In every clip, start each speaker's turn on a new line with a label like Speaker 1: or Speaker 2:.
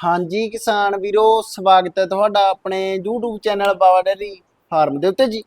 Speaker 1: ਹਾਂਜੀ ਕਿਸਾਨ ਵੀਰੋ, ਸਵਾਗਤ ਹੈ ਤੁਹਾਡਾ ਆਪਣੇ YouTube channel Bawa dairy farm ਦੇ ਉੱਤੇ ਜੀ।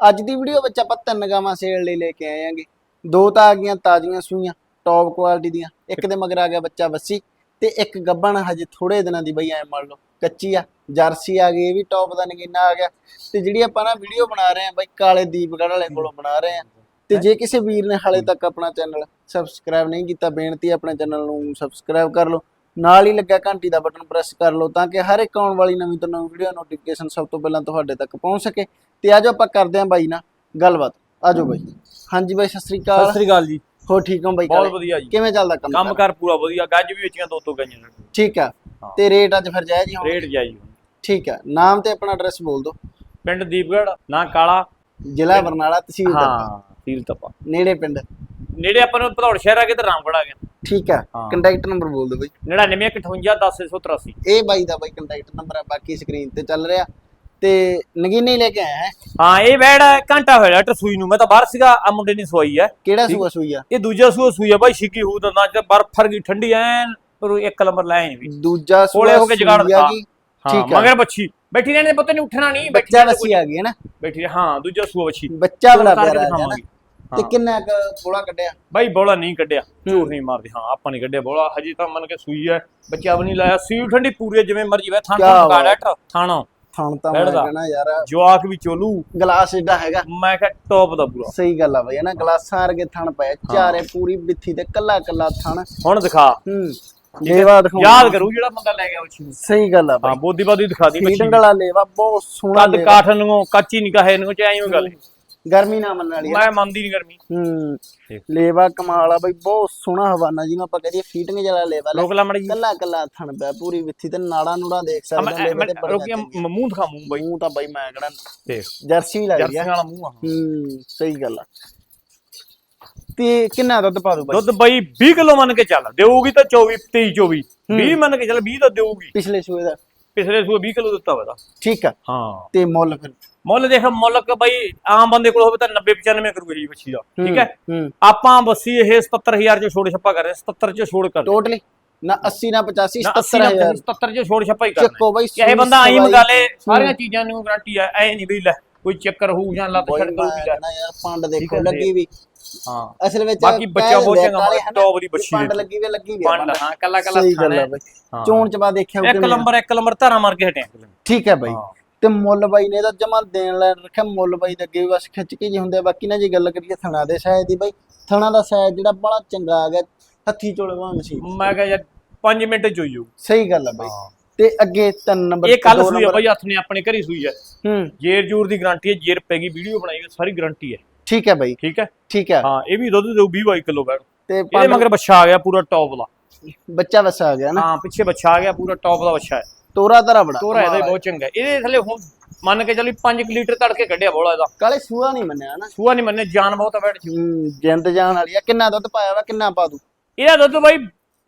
Speaker 1: ਅੱਜ ਦੀ ਵੀਡੀਓ ਵਿੱਚ ਆਪਾਂ ਤਿੰਨ ਗਾਵਾਂ ਸੇਲ ਲਈ ਲੈ ਕੇ ਆਏ ਆਂਗੇ ਦੋ ਤਾਂ ਆ ਗਈਆਂ ਤਾਜ਼ੀਆਂ ਸੂਈਆਂ ਟੌਪ ਕੁਆਲਿਟੀ ਦੀਆਂ। ਇੱਕ ਦੇ ਮਗਰ ਆ ਗਿਆ ਬੱਚਾ ਵੱਸੀ ਤੇ ਇੱਕ ਗੱਬਣ ਹਜੇ ਥੋੜੇ ਦਿਨਾਂ ਦੀ ਬਈ, ਐ ਮੰਨ ਲਓ, ਕੱਚੀ ਆ। ਜਰਸੀ ਆ ਗਈ, ਇਹ ਵੀ ਟੌਪ ਦਾ ਨਗੀਨਾ ਆ ਗਿਆ। ਤੇ ਜਿਹੜੀ ਆਪਾਂ ਨਾ ਵੀਡੀਓ ਬਣਾ ਰਹੇ ਆਂ ਬਈ, ਕਾਲੇ ਦੀਪਗੜ੍ਹ ਵਾਲੇ ਕੋਲੋਂ ਬਣਾ ਰਹੇ ਆਂ ਤੇ ਜੇ ਕਿਸੇ ਵੀਰ ਨੇ ਹਾਲੇ ਤੱਕ ਆਪਣਾ ਚੈਨਲ ਸਬਸਕ੍ਰਾਈਬ ਨਹੀਂ ਕੀਤਾ, ਬੇਨਤੀ ਆਪਣੇ ਚੈਨਲ ਨੂੰ ਸਬਸਕ੍ਰਾਈਬ ਕਰ ਲਓ। ਨਾਲ ਹੀ ਲੱਗਾ ਘੰਟੀ ਦਾ ਬਟਨ ਪ੍ਰੈਸ ਕਰ ਲਓ ਤਾਂ ਕਿ ਹਰ ਇੱਕ ਆਉਣ ਵਾਲੀ ਨਵੀਂ ਤੋਂ ਨਵੀਂ ਵੀਡੀਓ ਨੋਟੀਫਿਕੇਸ਼ਨ ਸਭ ਤੋਂ ਪਹਿਲਾਂ ਤੁਹਾਡੇ ਤੱਕ ਪਹੁੰਚ ਸਕੇ। ਤੇ ਆਜੋ ਆਪਾਂ ਕਰਦੇ ਆਂ ਬਾਈ ਨਾਲ ਗੱਲਬਾਤ। ਆਜੋ ਬਾਈ। ਹਾਂਜੀ ਬਾਈ ਸਤਿ ਸ੍ਰੀ
Speaker 2: ਸਤਿ
Speaker 1: ਅਕਾਲ
Speaker 2: ਸ੍ਰੀ ਅਕਾਲ ਜੀ।
Speaker 1: ਹੋ ਠੀਕ ਹੋ ਬਾਈ
Speaker 2: ਬਹੁਤ? ਵਧੀਆ ਜੀ।
Speaker 1: ਕਿਵੇਂ ਚੱਲਦਾ ਕੰਮ
Speaker 2: ਕੰਮ ਕਰ ਪੂਰਾ ਵਧੀਆ। ਗੱਜ ਵੀ ਵੇਚੀਆਂ ਦੋ ਦੋ ਗਈਆਂ।
Speaker 1: ਠੀਕ ਆ। ਤੇ ਰੇਟ ਅੱਜ ਫਿਰ ਜਾਇਜ਼ ਹੀ ਹੋਣਾ
Speaker 2: ਰੇਟ ਜਾਈ
Speaker 1: ਠੀਕ ਆ। ਨਾਮ ਤੇ ਆਪਣਾ ਐਡਰੈਸ ਬੋਲ ਦਿਓ।
Speaker 2: ਪਿੰਡ ਦੀਪਗੜ ਨਾ ਕਾਲਾ।
Speaker 1: ਜ਼ਿਲ੍ਹਾ ਬਰਨਾਲਾ ਤਹਿਸੀਲ
Speaker 2: ਹਾਂ ਤੀਲ ਤਪਾ।
Speaker 1: ਨੇੜੇ ਪਿੰਡ?
Speaker 2: ਨੇੜੇ ਆਪਾਂ ਨੂੰ ਭਦੌੜ ਸ਼ਹਿਰ ਆ ਕੇ ਤੇ ਰਾਮਗੜ ਆ ਗਿਆ।
Speaker 1: ਠੀਕ ਆ
Speaker 2: ਹਾਂ।
Speaker 1: ਕੰਟੈਕਟ ਨੰਬਰ ਬੋਲ ਦਿਓ ਬਾਈ।
Speaker 2: 9958
Speaker 1: ਇਹ ਬਾਈ ਦਾ ਬਾਈ ਕੰਟੈਕਟ ਨੰਬਰ ਆ ਬਾਕੀ ਸਕਰੀਨ ਤੇ ਚੱਲ ਰਿਹਾ। ਤੇ ਨਗੀਨੇ ਹੀ ਲੈ ਕੇ ਆਇਆ ਹੈ।
Speaker 2: ਹਾਂ ਇਹ ਬੈੜ ਘੰਟਾ ਹੋਇਆ ਟਸੂਈ ਨੂੰ। ਮੈਂ ਤਾਂ ਬਾਹਰ ਸੀਗਾ ਆ ਮੁੰਡੇ ਨੇ ਸਵਾਈ ਹੈ।
Speaker 1: ਕਿਹੜਾ। ਸੂਆ ਸੂਈ ਆ?
Speaker 2: ਇਹ ਦੂਜਾ ਸੂਆ ਸੂਈ ਆ ਬਾਈ ਛਿੱਕੀ ਹੂ ਦਾ ਨਾ ਬਰਫ ਫਰ ਗਈ ਠੰਡੀ ਐਨ ਪਰ ਇੱਕ ਨੰਬਰ ਲੈ ਆਈ ਵੀ।
Speaker 1: ਦੂਜਾ ਸੂਆ
Speaker 2: ਕੋਲੇ ਹੋ ਕੇ ਜਗਾੜ
Speaker 1: ਸੂਈ ਆ
Speaker 2: ਦਿੱਤਾ। ਹਾਂ
Speaker 1: ਠੀਕ ਆ
Speaker 2: ਮਗਰ ਬੱਚੀ। ਬੈਠੀ ਰਹਿਣੇ ਪੁੱਤ ਨੇ ਉੱਠਣਾ ਨਹੀਂ।
Speaker 1: ਬੱਚਾ ਵਸੀ ਆ ਗਈ ਹੈ ਨਾ?
Speaker 2: ਬੈਠੀ ਰਹਿ- ਹਾਂ ਦੂਜਾ ਸੂਆ ਬੱਚੀ।
Speaker 1: ਬੱਚਾ ਬੜਾ ਪਿਆਰਾ ਹੈ ਨਾ। ਤੇ
Speaker 2: ਹਾਂ।
Speaker 1: ਕਿੰਨਾ ਕੁ ਬੋਲਾ ਕੱਢਿਆ?
Speaker 2: ਬਾਈ ਬੋਲਾ ਨਹੀਂ ਕੱਢਿਆ ਝੂਠ ਨਹੀਂ ਮਾਰਦੇ ਹਾਂ ਆਪਾਂ ਨਹੀਂ ਕੱਢਿਆ ਬੋਲਾ ਹਜੇ ਤਾਂ ਮੰਨ ਕੇ ਸੂਈ ਹੈ ਬੱਚਾ ਵੀ ਨਹੀਂ ਲਾਇਆ ਸੂਈ ਠੰਡੀ ਪੂਰੀ ਹੈ, ਜਿਵੇਂ ਮਰਜ਼ੀ ਵੇ ਥਾਂ
Speaker 1: ਕਿਆ
Speaker 2: ਥਾਂ
Speaker 1: ਬਾਤ।
Speaker 2: ਗਾੜਾ ਥਾਣਾ।
Speaker 1: ਥਣ ਤਾਂ ਮੈਂ। ਕਹਿਣਾ ਯਾਰ
Speaker 2: ਜਵਾਕ ਵੀ ਚੋਲੂ।
Speaker 1: ਗਲਾਸ ਜਿੱਡਾ ਹੈਗਾ।
Speaker 2: ਮੈਂ ਕਿਹਾ ਟੌਪ ਦਾ ਪੂਰਾ।
Speaker 1: ਸਹੀ ਗੱਲ ਆ ਬਈ ਹੈ ਨਾ ਗਲਾਸਾਂ ਵਰਗੇ ਥਣ ਪਏ ਚਾਰੇ ਪੂਰੀ ਬਿੱਥੀ ਤੇ ਕੱਲਾ ਕੱਲਾ ਥਣ।
Speaker 2: ਹੁਣ ਦਿਖਾ।
Speaker 1: ਹੂੰ ਲੇਵਾ ਦਿਖਾਉਂ
Speaker 2: ਯਾਦ ਕਰੂ ਜਿਹੜਾ ਬੰਦਾ ਲੈ ਗਿਆ ਨੂੰ
Speaker 1: ਸਹੀ ਗੱਲ ਆ
Speaker 2: ਹਾਂ
Speaker 1: ਬਈ।
Speaker 2: ਬੋਦੀ ਬਾਦੀ ਦਿਖਾ ਦੀ
Speaker 1: ਫੀਡਿੰਗ ਵਾਲਾ ਲੇਵਾ ਬਹੁਤ ਸੋਹਣਾ
Speaker 2: ਕੱਦ ਕਾਠ ਨੂੰ ਕੱਚੀ ਨਹੀਂ ਕਹੇ ਨੂੰ ਉਹ ਗੱਲ।
Speaker 1: ਗਰਮੀ ਨਾ ਮੰਨਣ ਵਾਲੀ ਆ।
Speaker 2: ਮੈਂ ਮੰਨਦੀ ਨਹੀਂ ਗਰਮੀ।
Speaker 1: ਹੂੰ। ਲੇਵਾ ਕਮਾਲ ਆ ਬਈ ਬਹੁਤ ਸੋਹਣਾ ਹਵਾਨਾ ਜਿਹਨੂੰ ਆਪਾਂ ਕਹਦੇ ਫੀਟਿੰਗ ਜਿਹੜਾ ਲੇਵਾ। ਲੈ
Speaker 2: ਲੋਕ ਲਾ ਮੜੀ
Speaker 1: ਕੱਲਾ ਕੱਲਾ ਥਣ ਪਿਆ ਪੂਰੀ ਵਿੱਥੀ ਤੇ ਨਾੜਾ ਨੂੜਾ ਦੇਖ ਸਕਦੇ ਹੋ ਲੇਵੇ ਤੇ ਬੜੇ
Speaker 2: ਰੋਕੀ ਮੂੰਹ ਦਿਖਾ ਮੂੰਹ ਬਾਈ।
Speaker 1: ਮੂੰਹ ਤਾਂ ਬਈ ਮੈਂ ਕਹਣਾ
Speaker 2: ਦੇਖ।
Speaker 1: ਜਰਸੀ ਵੀ ਲੱਗਦੀ
Speaker 2: ਜਰਸੀ
Speaker 1: ਆ
Speaker 2: ਵਾਲਾ ਮੂੰਹ ਆ।
Speaker 1: ਹੂੰ ਸਹੀ ਗੱਲ ਆ। ਤੇ ਕਿੰਨਾ ਦੁੱਧ ਪਾ ਦੂ ਬਾਈ?
Speaker 2: ਦੁੱਧ ਬਾਈ 20 ਕਿਲੋ ਮੰਨ ਕੇ ਚੱਲ ਦੇਊਗੀ ਤਾਂ 24 23 24 20 ਮੰਨ ਕੇ ਚੱਲ 20 ਤਾਂ ਦੇਊਗੀ।
Speaker 1: ਪਿਛਲੇ ਸੂਏ ਦਾ।
Speaker 2: ਪਿਛਲੇ ਸੂਏ 20 ਕਿਲੋ ਦਿੱਤਾ ਹੋਇਆ
Speaker 1: ਠੀਕ ਆ।
Speaker 2: ਹਾਂ।
Speaker 1: ਤੇ ਮੁੱਲ ਫਿਰ?
Speaker 2: ਮੁੱਲ ਦੇਖ ਮੁੱਲ ਕ ਬਾਈ ਆਮ ਬੰਦੇ ਕੋਲ ਹੋਵੇ ਤਾਂ 90 95 ਕਰੂਗਾ ਜੀ ਬੱਚੀ ਦਾ ਠੀਕ ਹੈ? ਆਪਾਂ ਬੱਸੀ ਇਹ 77000 ਚ ਛੋੜ ਛੱਪਾ ਕਰ ਰਹੇ 77 ਚ ਛੋੜ ਕਰ
Speaker 1: ਟੋਟਲੀ ਨਾ 80 ਨਾ 85
Speaker 2: ਨਾ 80
Speaker 1: 77000
Speaker 2: 77 ਚ ਛੋੜ ਛੱਪਾ ਹੀ ਕਰ
Speaker 1: ਚੱਕੋ ਬਾਈ
Speaker 2: ਇਹ ਬੰਦਾ ਆਈ
Speaker 1: ਸੂਈ
Speaker 2: ਮੰਗਾ ਲੇ ਸਾਰੀਆਂ ਚੀਜ਼ਾਂ ਨੂੰ ਗਾਰੰਟੀ ਹੈ ਐ ਨਹੀਂ ਵੀ ਲੈ ਕੋਈ ਚੱਕਰ ਹੋਊ ਜਾਂ ਲੱਤ ਛੱਡ ਲੈ।
Speaker 1: ਕਹਿਣਾ ਯਾਰ ਪੰਡ ਦੇਖੋ ਲੱਗੀ ਵੀ।
Speaker 2: ਹਾਂ।
Speaker 1: ਅਸਲ ਵਿੱਚ
Speaker 2: ਬਾਕੀ ਬੱਚਾ ਬਹੁਤ
Speaker 1: ਆ
Speaker 2: ਚੰਗਾ
Speaker 1: ਹਨਾ,
Speaker 2: ਟੌਪ ਦੀ ਬੱਚੀ
Speaker 1: ਪੰਡ। ਲੱਗੀ ਵੀ ਲੱਗੀ ਵੀ
Speaker 2: ਪੰਡ ਹਾਂ ਕੱਲਾ ਕੱਲਾ ਥਾਣਾ
Speaker 1: ਆ। ਚੋਣ ਚ ਬਾ ਦੇਖਿਆ
Speaker 2: ਇੱਕ
Speaker 1: ਆ।
Speaker 2: ਨੰਬਰ ਇੱਕ ਨੰਬਰ ਧਾਰਾ ਮਾਰ ਕੇ ਹਟਿਆ
Speaker 1: ਠੀਕ ਹੈ ਬਾਈ। ਤੇ ਮੁੱਲ ਬਾਈ ਨੇ ਤਾਂ ਜਮਾ ਦੇਣ ਲੈਣ ਰੱਖਿਆ ਮੁੱਲ ਬਾਈ ਦੇ ਅੱਗੇ ਬਸ ਖਿੱਚ ਕੇ ਜੀ ਹੁੰਦੇ ਆ। ਬਾਕੀ ਨਾ ਜੇ ਗੱਲ ਕਰੀਏ ਥਣਾ ਦੇ ਸਾਇਜ਼ ਦੀ ਬਾਈ ਥਣਾ ਦਾ ਸਾਇਜ਼ ਜਿਹੜਾ ਬੜਾ ਚੰਗਾ ਆ ਗਿਆ ਹੱਥੀ ਚੋਲੇ ਵਾਂਗ ਸੀ।
Speaker 2: ਮੈਂ ਕਿਹਾ ਯਾਰ 5 ਮਿੰਟ ਚ ਹੋਈ ਹੋਊ।
Speaker 1: ਸਹੀ ਗੱਲ ਆ ਬਾਈ। ਤੇ ਅੱਗੇ ਤਿੰਨ ਨੰਬਰ
Speaker 2: ਇਹ ਕੱਲ ਸੂਈ ਆ ਬਾਈ ਹੱਥ ਨੇ ਆਪਣੇ ਘਰੀ ਸੂਈ ਹੈ
Speaker 1: ਹੂੰ।
Speaker 2: ਜੇਰ ਜੂਰ ਦੀ ਗਾਰੰਟੀ ਹੈ ਜੇਰ ਪੈਗੀ ਵੀਡੀਓ ਬਣਾਈ ਸਾਰੀ ਗਾਰੰਟੀ ਹੈ।
Speaker 1: ਠੀਕ ਹੈ ਬਾਈ।
Speaker 2: ਠੀਕ ਹੈ?
Speaker 1: ਠੀਕ ਹੈ।
Speaker 2: ਹਾਂ ਇਹ ਵੀ ਦੁੱਧ ਦੇਊ 20 22 ਕਿਲੋ ਬੈਠ।
Speaker 1: ਤੇ
Speaker 2: ਇਹਦੇ ਮਗਰ ਬੱਚਾ ਆ ਗਿਆ ਪੂਰਾ ਟੌਪ ਦਾ
Speaker 1: ਬੱਚਾ ਵਸਾ ਆ ਗਿਆ ਨਾ।
Speaker 2: ਹਾਂ ਪਿੱਛੇ ਬੱਚਾ ਆ ਗਿਆ ਪੂਰਾ ਟੌਪ ਦਾ ਬੱਚਾ ਹੈ।
Speaker 1: ਤੋਰਾ ਤਰਾ ਬੜਾ
Speaker 2: ਤੋਰਾ ਇਹਦਾ ਬਹੁਤ ਚੰਗਾ। ਇਹਦੇ ਥੱਲੇ ਹੁਣ ਮੰਨ ਕੇ ਚੱਲੀ 5 ਲੀਟਰ ਤੜਕੇ ਕੱਢਿਆ ਬੋਲਾ ਇਹਦਾ।
Speaker 1: ਕਾਲੇ ਸੂਆ ਨਹੀਂ ਮੰਨਿਆ ਨਾ।
Speaker 2: ਸੂਆ ਨਹੀਂ ਮੰਨੇ ਜਾਨ ਬਹੁਤ ਆ ਬੈਠ
Speaker 1: ਜਿੰਦ ਜਾਨ ਵਾਲੀ ਆ। ਕਿੰਨਾ ਦੁੱਧ ਪਾਇਆ ਵਾ ਕਿੰਨਾ ਪਾ ਦੂ?
Speaker 2: ਇਹਦਾ ਦੁੱਧ ਬਾਈ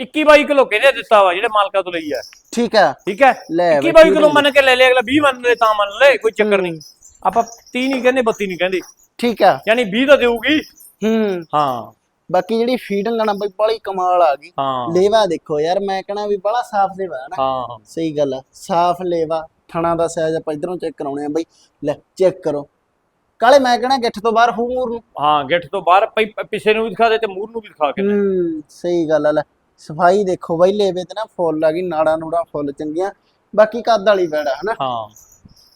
Speaker 2: 21 22 ਕਿਲੋ ਕਹਿੰਦੇ ਦਿੱਤਾ ਵਾ ਜਿਹੜੇ ਮਾਲਕਾਂ ਤੋਂ ਲਈ ਹੈ
Speaker 1: ਠੀਕ ਹੈ
Speaker 2: ਠੀਕ ਹੈ
Speaker 1: ਲੈ
Speaker 2: 21
Speaker 1: ਬਈ,
Speaker 2: 22 ਕਿਲੋ ਮੰਨ ਕੇ ਲੈ ਲਿਆ ਅਗਲਾ 20 ਮੰਨ ਲੈ ਤਾਂ ਮੰਨ ਲੈ ਕੋਈ ਚੱਕਰ ਨਹੀਂ। ਆਪਾਂ 30 ਨਹੀਂ ਕਹਿੰਦੇ 32 ਨਹੀਂ ਕਹਿੰਦੇ।
Speaker 1: ਠੀਕ ਹੈ
Speaker 2: ਯਾਨੀ 20 ਤਾਂ ਦੇਊਗੀ।
Speaker 1: ਹੂੰ।
Speaker 2: ਹਾਂ।
Speaker 1: ਬਾਕੀ ਜਿਹੜੀ ਫੀਡਿੰਗ ਨਾ ਬਈ ਬੜੀ ਕਮਾਲ ਆ ਗਈ।
Speaker 2: ਹਾਂ।
Speaker 1: ਲੇਵਾ ਦੇਖੋ ਯਾਰ ਮੈਂ ਕਹਣਾ ਵੀ ਬੜਾ ਸਾਫ਼ ਲੇਵਾ ਹੈ ਨਾ।
Speaker 2: ਹਾਂ।
Speaker 1: ਸਹੀ ਗੱਲ ਆ ਸਾਫ਼ ਲੇਵਾ ਥਣਾ ਦਾ ਸਾਈਜ਼ ਆਪਾਂ ਇਧਰੋਂ ਚੈੱਕ ਕਰਾਉਣੇ ਆ ਬਈ। ਲੈ ਚੈੱਕ ਕਰੋ। ਕਾਲੇ ਮੈਂ ਕਹਣਾ ਗਿੱਠ ਤੋਂ ਬਾਹਰ ਹੂ ਮੂਰ ਨੂੰ।
Speaker 2: ਹਾਂ ਗਿੱਠ ਤੋਂ ਬਾਹਰ ਪਈ ਪਿੱਛੇ ਨੂੰ ਵੀ ਦਿਖਾ ਦੇ ਤੇ ਮੂਰ ਨੂੰ ਵੀ ਦਿਖਾ ਕੇ।
Speaker 1: ਹੂੰ ਸਹੀ ਗੱਲ ਆ। ਲੈ ਸਫ਼ਾਈ ਦੇਖੋ ਬਈ ਲੇਵੇ ਤੇ ਨਾ ਫੁੱਲ ਆ ਗਈ ਨਾੜਾ ਨੂੜਾ ਫੁੱਲ ਚੰਗੀਆਂ। ਬਾਕੀ ਕੱਦ ਵਾਲੀ ਬੈੜਾ ਹਨਾ।
Speaker 2: ਹਾਂ।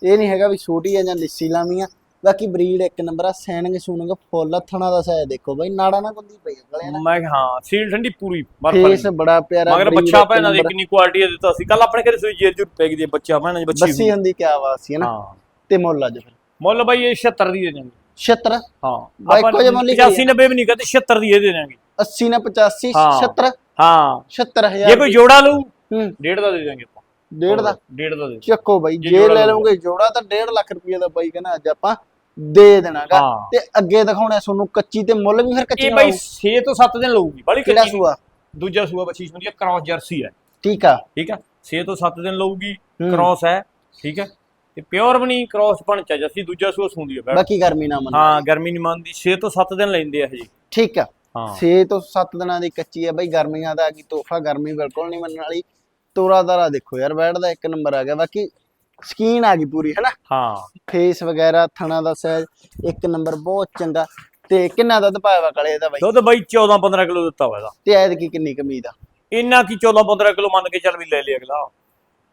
Speaker 1: ਇਹ ਨਹੀਂ ਹੈਗਾ ਵੀ ਛੋਟੀ ਆ ਜਾਂ ਲਿੱਸੀ ਲਾਵੀਂ ਆ ਬਾਕੀ ਬਰੀਡ ਇੱਕ ਨੰਬਰ ਆ ਸੈਨਿੰਗ ਸੂਨਿੰਗ ਫੁੱਲ ਥਣਾ ਦਾ ਸਾਈਜ਼ ਦੇਖੋ ਬਈ ਨਾੜਾ ਨਾ ਗੁੰਦੀ ਪਈ ਗਲੇ ਨਾ
Speaker 2: ਮੈਂ ਕਿਹਾ ਹਾਂ ਸੀਲ ਠੰਡੀ ਪੂਰੀ ਬਰਫ
Speaker 1: ਫੇਸ ਬੜਾ ਪਿਆਰਾ
Speaker 2: ਮਗਰ
Speaker 1: breed
Speaker 2: ਬੱਚਾ
Speaker 1: ਇੱਕ
Speaker 2: ਭੈਣਾਂ ਦੀ
Speaker 1: number।
Speaker 2: ਕਿੰਨੀ ਕੁਆਲਿਟੀ ਦਿੱਤਾ ਸੀ। ਕੱਲ ਆਪਣੇ ਘਰੇ ਸੂਈ ਜੇਰ ਜੁਰ ਪੈ ਗਈ ਦੀ ਬੱਚਾ ਭੈਣਾਂ ਦੀ ਬੱਚੀ
Speaker 1: ਬੱਸੀ। ਹੁੰਦੀ ਕਿਆ ਆਵਾਜ਼ ਸੀ ਨਾ?
Speaker 2: ਹਾਂ।
Speaker 1: ਤੇ ਮੁੱਲ ਅੱਜ ਫਿਰ।
Speaker 2: ਮੁੱਲ ਬਾਈ ਇਹ 76 ਦੀ ਦੇ ਦੇਣਗੇ
Speaker 1: 76
Speaker 2: ਹਾਂ।
Speaker 1: ਬਾਈ ਜਿਹੇ ਮੁੱਲ ਹੀ
Speaker 2: 85 90 ਵੀ ਨਹੀਂ ਕਹਿੰਦੇ 76 ਦੀ ਇਹ ਦੇ ਦੇਣਗੇ
Speaker 1: 80 ਨਾ 85
Speaker 2: ਹਾਂ।
Speaker 1: 76
Speaker 2: ਹਾਂ।
Speaker 1: 76000
Speaker 2: ਜੇ ਕੋਈ ਜੋੜਾ ਲਊ
Speaker 1: ਹੂੰ।
Speaker 2: ਡੇਢ ਦਾ ਦੇ ਦੇਣਗੇ ਆਪਾਂ।
Speaker 1: ਡੇਢ ਦਾ?
Speaker 2: ਡੇਢ ਦਾ ਦੇ
Speaker 1: ਚੱਕੋ ਬਾਈ
Speaker 2: ਜੇ
Speaker 1: ਜੇ
Speaker 2: ਜੋੜਾ
Speaker 1: ਲੈ। ਲਓਗੇ ਜੋੜਾ ਤਾਂ 1.5 ਲੱਖ ਰੁਪਏ ਦਾ ਬਾਈ ਕਹਿੰਦਾ ਅੱਜ ਆਪਾਂ ਦੇ ਦੇਣਾਗਾ।
Speaker 2: ਹਾਂ।
Speaker 1: ਤੇ ਅੱਗੇ ਦਿਖਾਉਣਾ ਤੁਹਾਨੂੰ ਕੱਚੀ ਤੇ ਮੁੱਲ ਵੀ ਫਿਰ ਕੱਚੀ
Speaker 2: ਇਹ ਬਾਈ 6 ਤੋਂ 7 ਦਿਨ ਲਊਗੀ ਬੜੀ
Speaker 1: ਕਿਹੜਾ
Speaker 2: ਕੱਚੀ।
Speaker 1: ਸੂਆ?
Speaker 2: ਦੂਜਾ ਸੂਆ ਬੱਚੀ ਹੁੰਦੀ ਹੈ ਕ੍ਰਾਸ ਜਰਸੀ ਹੈ।
Speaker 1: ਠੀਕ ਆ।
Speaker 2: ਠੀਕ ਹੈ 6 ਤੋਂ 7 ਦਿਨ ਲਊਗੀ
Speaker 1: ਹੂੰ।
Speaker 2: ਕ੍ਰਾਸ ਹੈ ਠੀਕ ਹੈ? ਤੇ ਪਿਓਰ ਬਣੀ ਕ੍ਰਾਸ ਬਣ ਚਾ ਜਰਸੀ ਦੂਜਾ ਸੂਆ ਸੁੰਦੀ ਹੈ ਬੈਠ।
Speaker 1: ਬਾਕੀ ਗਰਮੀ ਨਾ ਮੰਨ।
Speaker 2: ਹਾਂ ਗਰਮੀ ਨਹੀਂ ਮੰਨਦੀ 6 ਤੋਂ 7 ਦਿਨ ਲੈਂਦੇ ਆ ਹਜੇ
Speaker 1: ਠੀਕ ਆ।
Speaker 2: ਹਾਂ।
Speaker 1: 6 ਤੋਂ 7 ਦਿਨਾਂ ਦੀ ਕੱਚੀ ਆ ਬਾਈ ਗਰਮੀਆਂ ਦਾ ਕੀ ਤੋਹਫਾ ਗਰਮੀ ਬਿਲਕੁਲ ਨਹੀਂ ਮੰਨਣ ਵਾਲੀ। ਤੋਰਾਦਾਰਾ ਦੇਖੋ ਯਾਰ ਬੈਡ ਦਾ ਇੱਕ ਨੰਬਰ ਆ ਗਿਆ। ਬਾਕੀ ਸਕੀਨ ਆ ਗਈ ਪੂਰੀ ਹੈਨਾ?
Speaker 2: ਹਾਂ।
Speaker 1: ਫੇਸ ਵਗੈਰਾ ਥਣਾ ਦਾ ਸਾਈਜ਼ ਇੱਕ ਨੰਬਰ ਬਹੁਤ ਚੰਗਾ। ਤੇ ਕਿੰਨਾ ਦੁੱਧ ਪਾਇਆ ਵਾ ਕਲੇ ਦਾ ਬਾਈ?
Speaker 2: ਦੁੱਧ ਬਾਈ 14 15 ਕਿਲੋ ਦਿੱਤਾ ਹੋਇਆ ਇਹਦਾ।
Speaker 1: ਤੇ ਐਦ ਕੀ ਕਿੰਨੀ ਕਮੀਦ ਆ
Speaker 2: ਇੰਨਾ ਕੀ 14 15 ਕਿਲੋ ਮੰਨ ਕੇ ਚੱਲ ਵੀ ਲੈ ਲਿਆ ਅਗਲਾ।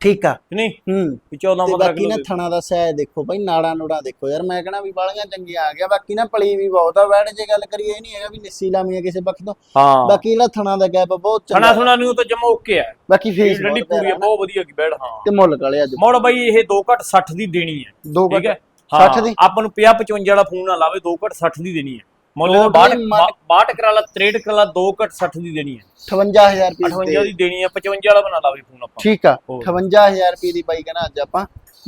Speaker 1: ਠੀਕ ਆ।
Speaker 2: ਕਿ ਨਹੀਂ?
Speaker 1: ਹੂੰ।
Speaker 2: ਵੀ 14
Speaker 1: ਤੇ
Speaker 2: 15
Speaker 1: ਬਾਕੀ
Speaker 2: ਕਿਲੋ
Speaker 1: ਨਾ ਥਣਾ ਦਾ ਸਾਈਜ਼ ਦੇਖੋ ਬਾਈ ਨਾੜਾ ਨੂੜਾ ਦੇਖੋ ਯਾਰ ਮੈਂ ਕਹਣਾ ਵੀ ਬਾਲੀਆਂ ਚੰਗੀਆਂ ਆ ਗਿਆ ਬਾਕੀ ਨਾ ਪਲੀ ਵੀ ਬਹੁਤ ਆ ਵੈੜ ਜੇ ਗੱਲ ਕਰੀਏ ਇਹ ਨਹੀਂ ਹੈਗਾ ਵੀ ਨਿੱਸੀ ਲਾਮੀਆਂ ਕਿਸੇ ਪੱਖ ਤੋਂ।
Speaker 2: ਹਾਂ।
Speaker 1: ਬਾਕੀ ਇਹਦਾ ਥਣਾ ਦਾ ਗੈਪ ਬਹੁਤ
Speaker 2: ਥਣਾ
Speaker 1: ਚੰਗਾ
Speaker 2: ਥੁਣਾ ਨੂੰ ਤਾਂ ਜਮਾ ਓਕੇ ਆ।
Speaker 1: ਬਾਕੀ ਫੇਸ
Speaker 2: ਡੰਡੀ ਪੂਰੀ ਆ ਬਹੁਤ ਵਧੀਆ ਕੀ ਬੈੜ ਹਾਂ।
Speaker 1: ਤੇ ਮੁੱਲ ਕਾਲੇ ਅੱਜ।
Speaker 2: ਮੋੜ ਬਾਈ ਇਹ 2 ਘੱਟ 60 ਦੀ ਦੇਣੀ ਹੈ।
Speaker 1: ਦੋ
Speaker 2: ਠੀਕ
Speaker 1: ਘੱਟ
Speaker 2: ਹੈ? ਹਾਂ
Speaker 1: 60 ਦੀ?
Speaker 2: ਆਪਾਂ ਨੂੰ 50 55 ਵਾਲਾ ਫੋਨ ਨਾ ਲਾਵੇ 2 ਘੱਟ 60 ਦੀ ਦੇਣੀ ਹੈ। ਮੁੱਲ ਦਾ
Speaker 1: ਵੀ ਮੰਨ-
Speaker 2: 62 ਕਰਾ ਲਾ 63 ਕਰਾ ਲਾ 2 ਘੱਟ 60 ਦੀ ਦੇਣੀ ਹੈ।
Speaker 1: 58000 ਰੁਪਏ
Speaker 2: 58 ਦੀ ਦੇਣੀ ਹੈ 55 ਵਾਲਾ ਬਣਾ ਲਾਵੇ ਫੋਨ ਆਪਾਂ।
Speaker 1: ਠੀਕ ਆ
Speaker 2: ਹੋਰ।
Speaker 1: 58000 ਰੁਪਏ ਦੀ ਬਾਈ ਕਹਿੰਦਾ ਅੱਜ ਆਪਾਂ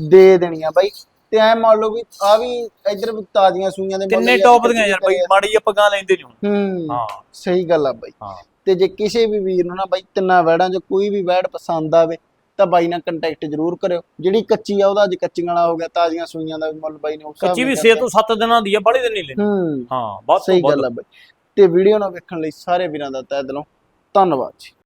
Speaker 1: ਦੇ ਦੇਣੀ ਆ ਬਾਈ। ਤੇ ਐ ਮੰਨ ਲਓ ਵੀ ਆ ਵੀ ਇਧਰ ਤਾਜ਼ੀਆਂ ਸੂਈਆਂ ਦੇ ਵੀ
Speaker 2: ਟੌਪ ਦੀਆਂ ਯਾਰ ਬਾਈ। ਮਾੜੀ ਆਪਾਂ ਗਾਂ ਲੈਂਦੇ ਨਹੀਂ
Speaker 1: ਹੂੰ
Speaker 2: ਹਾਂ।
Speaker 1: ਸਹੀ ਗੱਲ ਆ ਬਾਈ।
Speaker 2: ਹਾਂ।
Speaker 1: ਤੇ ਜੇ ਕਿਸੇ ਵੀ ਵੀਰ ਨੂੰ ਨਾ ਬਾਈ ਤਿੰਨਾਂ ਵੈੜਾਂ 'ਚ ਕੋਈ ਵੀ ਵੈੜ ਪਸੰਦ ਆਵੇ ਤਾਂ ਬਾਈ ਨਾਲ ਕੰਟੈਕਟ ਜ਼ਰੂਰ ਕਰਿਓ। ਜਿਹੜੀ ਕੱਚੀ ਆ ਉਹਦਾ ਅੱਜ ਕੱਚੀਆਂ ਵਾਲਾ ਹੋ ਗਿਆ ਤਾਜ਼ੀਆਂ ਸੂਈਆਂ ਦਾ ਮੁੱਲ ਬਾਈ ਨੇ ਉਸ
Speaker 2: ਕੱਚੀ ਵੀ
Speaker 1: ਨਾਲ
Speaker 2: 6 ਤੋਂ 7 ਦਿਨਾਂ ਦੀ ਆ ਬੜੇ ਦਿਨ ਨਹੀਂ ਲੈਂਦੇ ਹੂੰ ਬਸ
Speaker 1: ਸਹੀ ਗੱਲ ਆ ਬਾਈ। ਤੇ ਵੀਡੀਓ ਨੂੰ ਵੇਖਣ ਲਈ ਸਾਰੇ ਵੀਰਾਂ ਦਾ ਤਹਿ ਦਿਲੋਂ। ਧੰਨਵਾਦ ਜੀ।